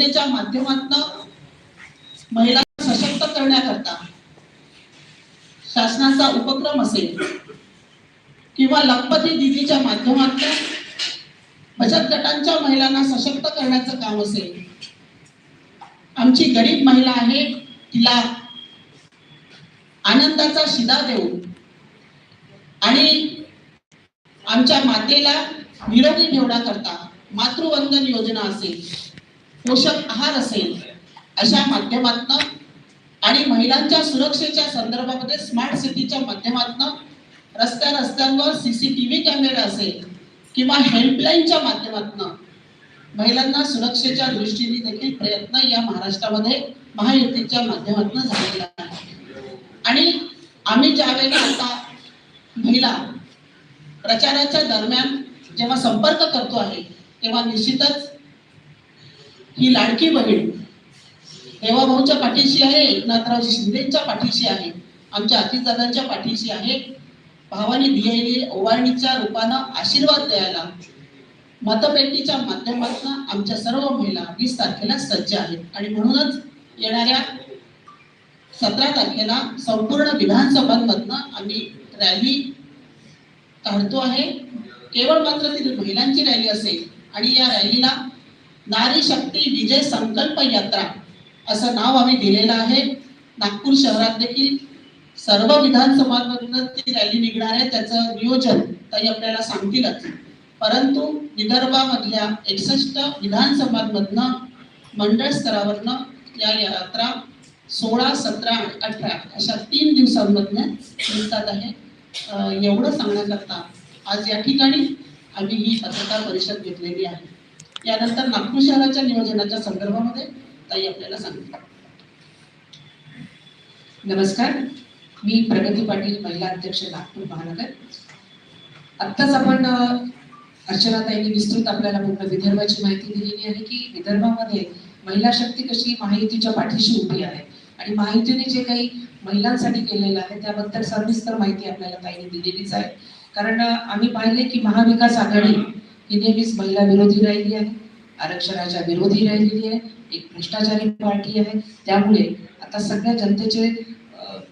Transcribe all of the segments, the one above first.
योजनेच्या माध्यमातून महिला सशक्त करण्याकरता शासनाचा उपक्रम असेल किंवा लखपती दिदीच्या माध्यमातून बचत गटांच्या महिलांना सशक्त करण्याचं काम असेल आमची गरीब महिला आहे तिला आनंदाचा शिदा देऊन आणि आमच्या मातेला निरोगी ठेवण्याकरता मातृवंदन योजना असेल. पोषक आहार असेल अशा माध्यमातून आणि महिलांच्या सुरक्षेच्या संदर्भामध्ये स्मार्ट सिटीच्या माध्यमातून रस्त्या रस्त्यांवर सीसीटीव्ही कॅमेरा असेल किंवा हेल्पलाईनच्या माध्यमातून महिलांना सुरक्षेच्या दृष्टीने देखील प्रयत्न या महाराष्ट्रामध्ये महायुतीच्या माध्यमातून झालेला आहे. आणि आम्ही ज्या वेळेला आता महिला प्रचाराच्या दरम्यान जेव्हा संपर्क करतो आहे तेव्हा निश्चितच ही लाडकी बहीण देवाभाऊच्या पाठीशी आहे एकनाथराव शिंदेच्या पाठीशी आहे आमच्या अतिथदादांच्या पाठीशी आहे. भावाने दिलेली ओवाळणीच्या रूपानं आशीर्वाद द्यायला मतपेटीच्या माध्यमातून आमच्या सर्व महिला वीस तारखेला सज्ज आहेत. आणि म्हणूनच येणाऱ्या सतरा तारखेला संपूर्ण विधानसभांमधनं आम्ही रॅली काढतो आहे. केवळ मात्र ती महिलांची रॅली असेल आणि या रॅलीला नारी शक्ती विजय संकल्प यात्रा. असं नाव आम्ही दिलेलं आहे. नागपूर शहरात देखील सर्व विधानसभांमधून ती रॅली निघणार आहे. त्याचं नियोजन ताई आपल्याला सांगतीलच. परंतु विदर्भामधल्या एकसष्ट विधानसभांमधनं मंडळ स्तरावरनं या यात्रा सोळा सतरा आणि अठरा अशा तीन दिवसांमधनं निघतात आहे. एवढं सांगण्याकरता आज या ठिकाणी आम्ही ही पत्रकार परिषद घेतलेली आहे. यानंतर नागपूर शहराच्या नियोजनाच्या संदर्भामध्ये ताई आपल्याला सांगतील. नमस्कार मी प्रगती पाटील महिला अध्यक्ष नागपूर महानगर. आत्ताच आपण अर्चनाताईंनी विस्तृत आपल्याला पूर्ण विदर्भाची माहिती दिलेली आहे की विदर्भामध्ये महिला शक्ती कशी महायुतीच्या पाठीशी उभी आहे आणि महायुतीने जे काही महिलांसाठी केलेलं आहे त्याबद्दल सविस्तर माहिती आपल्याला ताईने दिलेलीच आहे. कारण आम्ही पाहिले की महाविकास आघाडी ही नेहमीच महिला विरोधी राहिली आहे आरक्षणाच्या विरोधी राहिलेली आहे एक भ्रष्टाचारी पार्टी आहे त्यामुळे आता सगळ्या जनतेचे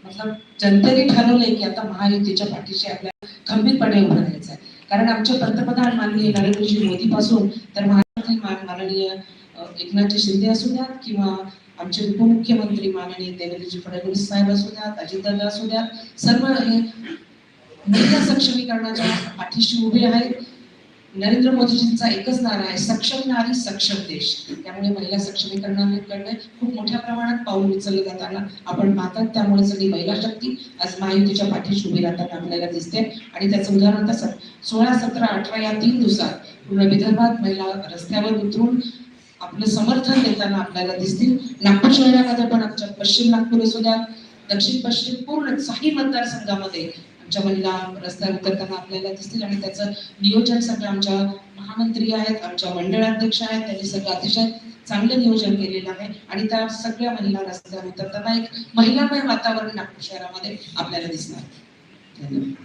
मतलब जनतेने ठरवलंय की आता महायुतीच्या पाठीशी आपल्याला खंबीरपणे उभं राहायचं आहे. कारण आमचे पंतप्रधान माननीय नरेंद्रजी मोदी पासून तर महाराष्ट्रातील माननीय अ, एकनाथजी शिंदे असू द्यात किंवा आमचे उपमुख्यमंत्री माननीय देवेंद्रजी फडणवीस साहेब असू द्यात अजितदादा असू द्यात सर्व हे महिला सक्षमीकरणाच्या पाठीशी उभे आहेत. नरेंद्र मोदीजींचा एकच नारा आहे सक्षम नारी सक्षम देश. त्यामुळे महिला सक्षमीकरणाकडे खूप मोठ्या प्रमाणात पाऊल उचललं जाताना आपण पाहतात. त्यामुळे सगळी महिला शक्ती आज महायुतीच्या पाठीशी उभी राहताना आपल्याला दिसते. आणि त्याचं उदाहरण तसं सोळा सतरा अठरा या तीन दिवसात पूर्ण विदर्भात महिला रस्त्यावर उतरून आपलं समर्थन देताना आपल्याला दिसतील. नागपूर शहरामध्ये पण आमच्या पश्चिम नागपूर असू द्या दक्षिण पश्चिम पूर्ण साही मतदारसंघामध्ये आमच्या महिला रस्त्यावर उतरताना आपल्याला दिसतील आणि त्याचं नियोजन सगळं आमच्या महामंत्री आहेत आमच्या मंडळाध्यक्ष आहेत त्यांनी सगळं अतिशय चांगलं नियोजन केलेलं आहे. आणि त्या सगळ्या महिला रस्त्यावर उतरताना एक महिलामय वातावरण नागपूर शहरामध्ये आपल्याला दिसणार. धन्यवाद.